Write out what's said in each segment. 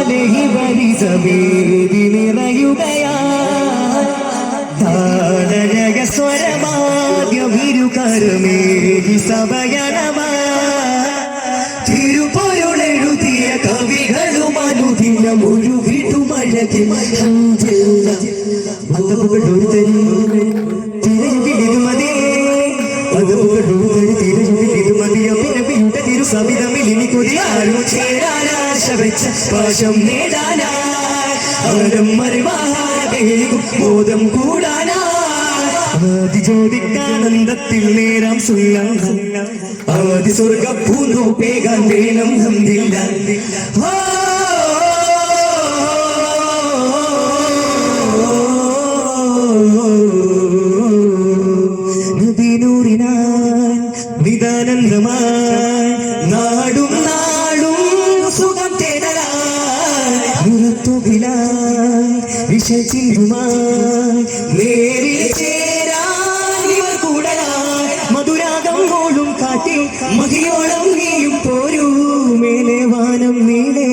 അലൈഹി വരിസവേദി നിറയുകയാ. താടരക സ്വരമാദ്യവിരുകരമേകി സഭയണമാ തിരുപൊരുളെഴുതിയ കവികളും അനുദിനം ഒഴുകിടുമഴകി അതവുകളൊരു തിരയുകിലിരുമതേ വെച്ച പാശം നേടാനാ അവരും ബോധം കൂടാനാ ആദി ജ്യോതിക്കാനന്ദത്തിൽ നേരാം സുല്ലം. ആദി സ്വർഗ പൂന്നു പേകാൻ വേണം മതിയോളം നീയും പോരൂ മേലെ വാനം നീളെ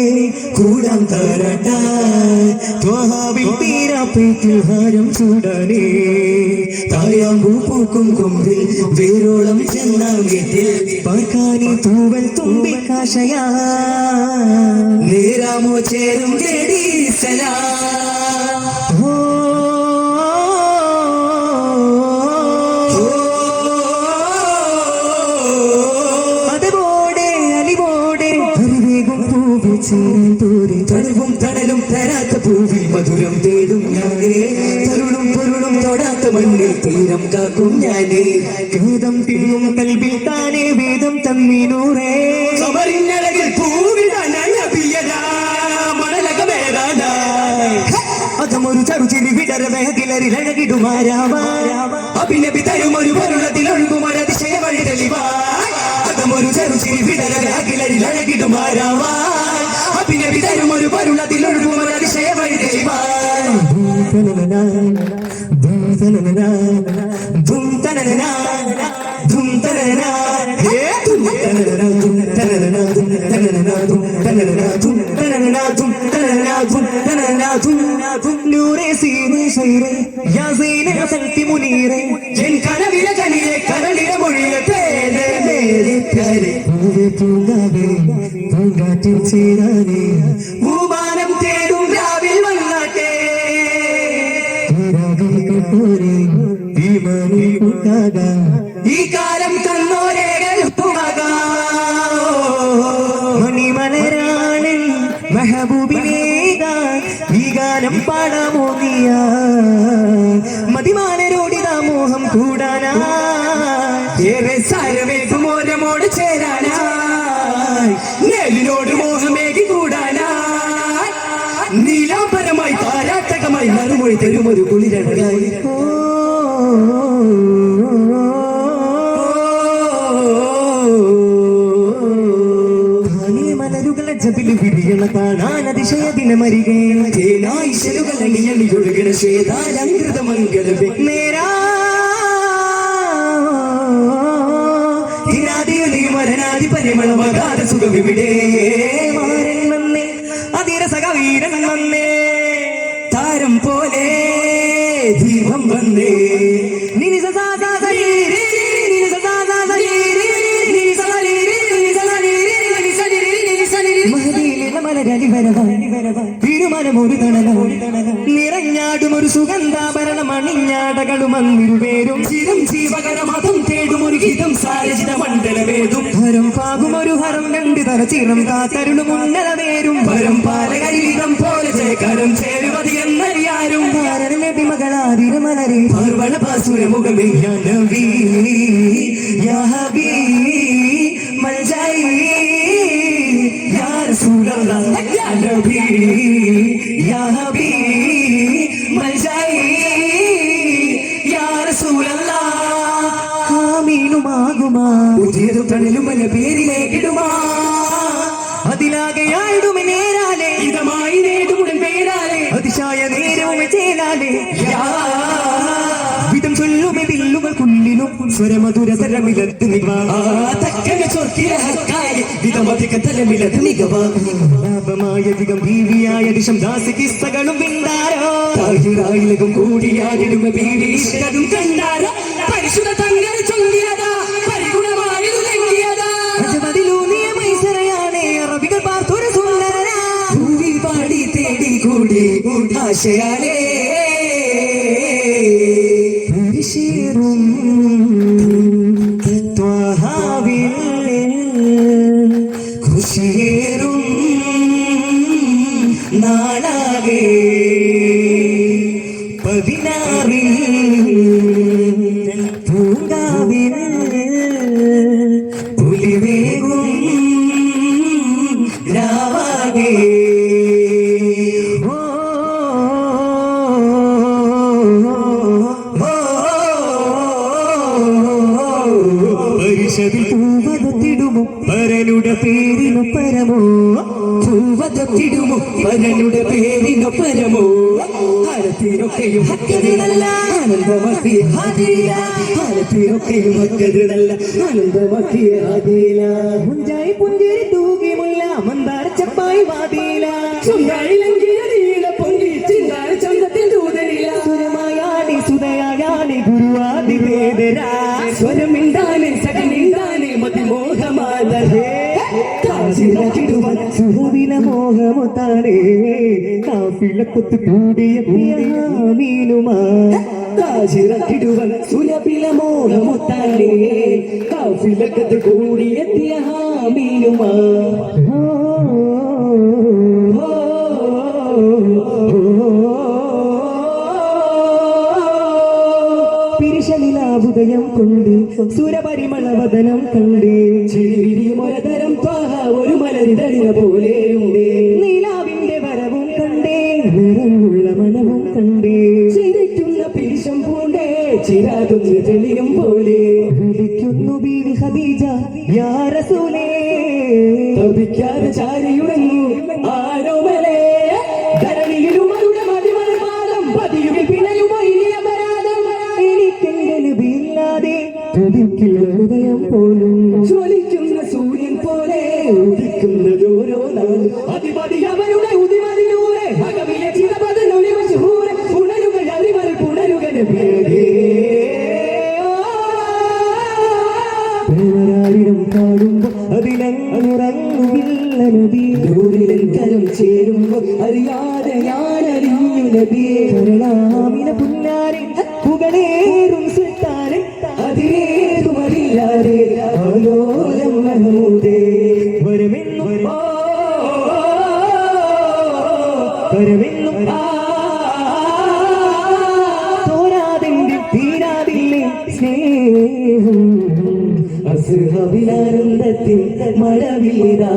കൂടാൻ തരട്ടായി ത്വഹാവിൽ തീരാപ്പേറ്റിൽ ഹാരം ചൂടാനേ തായാമ്പൂ പൂക്കും കൊമ്പിൽ വേരോളം ചെന്നാം വീട്ടിൽ പാർക്കാനി തൂവൽ തുമ്പിക്കാശയാ നേരാമോ ചേരും ചെടി സലാ തീരം കാക്കും ഞാനേ. വേദം തിങ്ങും കൽവിൽ താനേ വേദം തന്നീനൂറേ. സമരിഞ്ഞഴകിൽ പൂവിടാനായി അതമൊരു ചറുചിരി വിടരവേ കിളറിലഴകിടുമാരാവാ അഭിനബി തരും ഒരു വരുളത്തിൽ ഒഴുകുമൊരതിശയ വഴി തെളിവാ. അതമൊരു ചറുചിരി വിടരവേ കിളരിലഴകിടുമാരാവായി അഭിനബി തരും ഒരു വരുളത്തിൽ ഒഴുകുമൊരതിശയ വഴി മേരെ പേരെ പൂങ്കാറ്റിൽ ചേരാനേ ഭൂമാനം തേടും ഈ കാലം തന്നോരേകരുമാകാം മണിമലരാളിൽ മെഹബൂബിനേകാൻ ഈ ഗാനം പാടാമോ മതിമാനരോടി മതിമാനരോടിതാ മോഹം കൂടാനാ. ഏറെ സാരമേകും ഓരമോട് ചേരാനായി നേരിനോട് മോഹമേകി കൂടാനായി നീലാംബരമായി താരാട്ടകമായി മറുമൊഴി തരുമൊരു കുളിരഴകായി തേനായിശലുകളണിയണിയൊഴുകണ ശ്വേതാലങ്കൃതമംഗല നേരാ ിനാദിയൊലി മരനാദി പരിമളമകാല സുഖമിവിടെ കന്യാടകളും അന്നിരുപേരും. ചിരം ജീവകര മതം തേടും ഒരു ഗീതം സാരചിത മണ്ഡലമേതും. ഹരം പാകും ഒരു ഹരം കണ്ട് തല ചിറം കാത്തരുളും ഉന്നരവേരും വരം പാലകരിതം പോലെ ജയകരം ചേരുവതി എന്നറിയാരും ഭാരത നബി മകളാതിര മലരെ പാസുര മുഖമേ നബി യാ ഹബീ യാ റസൂലല്ലാഹ് നബി യാ ഹബീ പുതിയതു തണലുമല പേരിലേക്കിടുമാ അതിലാകെയായിടും നേരാലേ. ഇതമായി നേടുമുടൻ പേരാലേ. അതിശായ നേരവും ചേലാലെ യാ. വിധം ചൊല്ലുമെ സ്വരമധുര തരമിലത്ത് ദിശം ദാസി വിണ്ടാരോ താഹിറായിലകം കൂടിയാടിടുമ കണ്ടാരോ? ആശയാലേ പരിശീറും ത്വഹാവിൽ ഖുഷിയേറും നാളാകെ പതിനാറിൽ പൂങ്കാവിൽ പരനുടെ പേരിനു പരമോ? ചുവതത്തിടുമോ പരനുടെ പേരിനു പരമോ? ഹാദില ഹാദില മുഞ്ചായി പുഞ്ചിരി തൂകി മുല്ല മന്ദാര ചപ്പായി വാതില. ചുണ്ടായിലെങ്കിയ നീല പൊങ്കി ചിന്താര ചന്തത്തിൽ ദൂതരില സുരമായാണി സുതയായാണി ഗുരുവാദിവേദരാ. സ്വരമിണ്ടാനെ കൂടിയ മീനുമാ കാശിറക്കിടുവൻ സുലഭില മോഹമുത്താലേ കാഫിലക്കത്ത് കൂടിയെത്തിയ ചിരിക്കുന്ന ചിരാതുന്ന തെളിയും പോലെ. വിളിക്കുന്നു ബീവി ഹബീജ യാ റസൂലേ. നബിയേ പുന്നാരെ പുകളേറും സുൽത്താനെ അതിനേതുമറിയാതെ ആലോലം മഹമൂദേ വരുമെന്നും വരുമെന്നും തോരാതിന്റെ തീരാതില്ലേ സ്നേഹം. അസുഹവിലാനന്ദത്തിൽ മഴവിലിതാ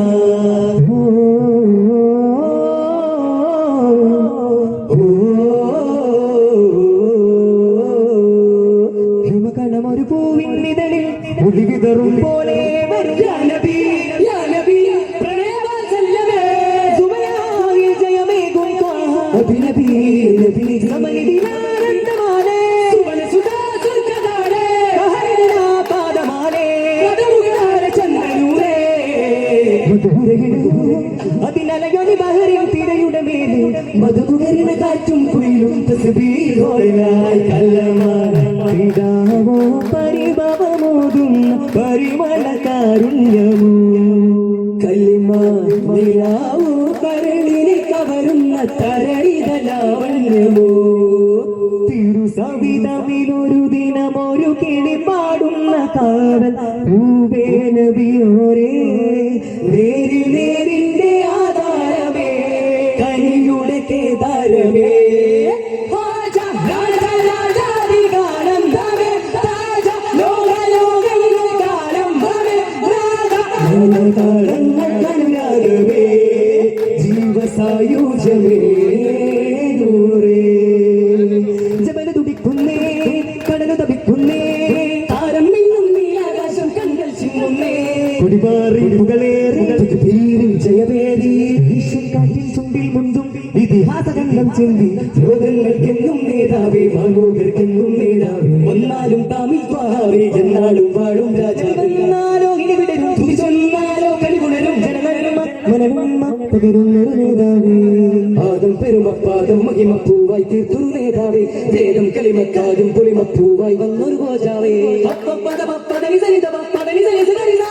അതിനലയൊലി ബഹറിൻ തിരയുടെ മേലെ മധുകുകരിന കാറ്റും കുയിലും തസ്ബീഹോയായി കല്ലമാനമായി പിതാവോ പരിഭവമോതുന്ന പരിമള കാരുണ്യമോ കല്ലിമ നിലാവോ കരളിനെ കവരുന്ന തരളിതലാവണ്യമോ തിരുസവിധമിലൊരു ദിനമൊരു കിളി പാടുന്ന കാവൽ പൂവേ നബിയോരേ നേരിൽ നേരിന്റെ ആധാരമേ കനിയുടെ കേദാരമേ. കുടിമാറി മുകളേറി പേരിൽ ജയവേദി കാറ്റിൽ ചുണ്ടിൽ മുന്തും ഇതിഹാസ ആനന്ദം ചിന്തി. രോഗങ്ങൾക്കെന്നും നേതാവേ മാനോകർക്കെന്നും നേതാവേ. ഒന്നാലും താമിൽ പാവേ എന്നാളും വാഴും രാജാവെന്നാലോ ഇനി വിടരും. തുതി ചൊന്നാലോ കളികുണരും മനമെന്മ പകരുന്നൊരു നേതാവേ. പാദം പെരുമപ്പാദം മഹിമപ്പൂവായി തീർത്തൊരു നേതാവേ. വേദം കളിമക്കാരും പുളിമപ്പൂവായി വന്നൊരു ഗോജാവേ പദനി സരിത പദനി സരി സരി സാ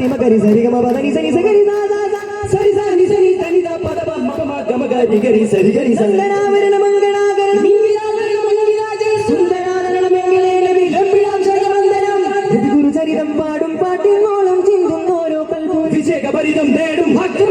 പദ പമരി മകരി സരി ഗമ പദനി സരി സരി സാ സാ സാ സരി സരി സരി തനി ദ പദ പ മപ മ ഗമ ഗരി ഗരി സരി ഗരി സ മംഗളാവരണ മംഗളാകരണം മംഗളാകരണം മംഗളാചരണം സുന്ദരാകരണം മംഗളേനവി ലംബിടാം ജഗവന്ദനം ഗുരുചരിതം പാടും പാട്ടിനോളം ചിന്തും ഓരോ കൽപ്പും വിജയഭരിതം നേടും ഭക്തം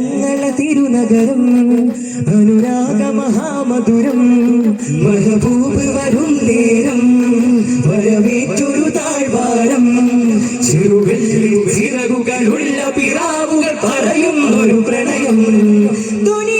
ഞങ്ങളെ തിരുനഗരം അനുരാഗ മഹാമധുരം മഹബൂബ് വരും നേരം വരവേറ്റൊരു താഴ്വാരം. ചെറുവെള്ളി ചിറകുകളുള്ള പിറാവുകൾ പറയുന്നൊരു പ്രണയം. ധ്വനി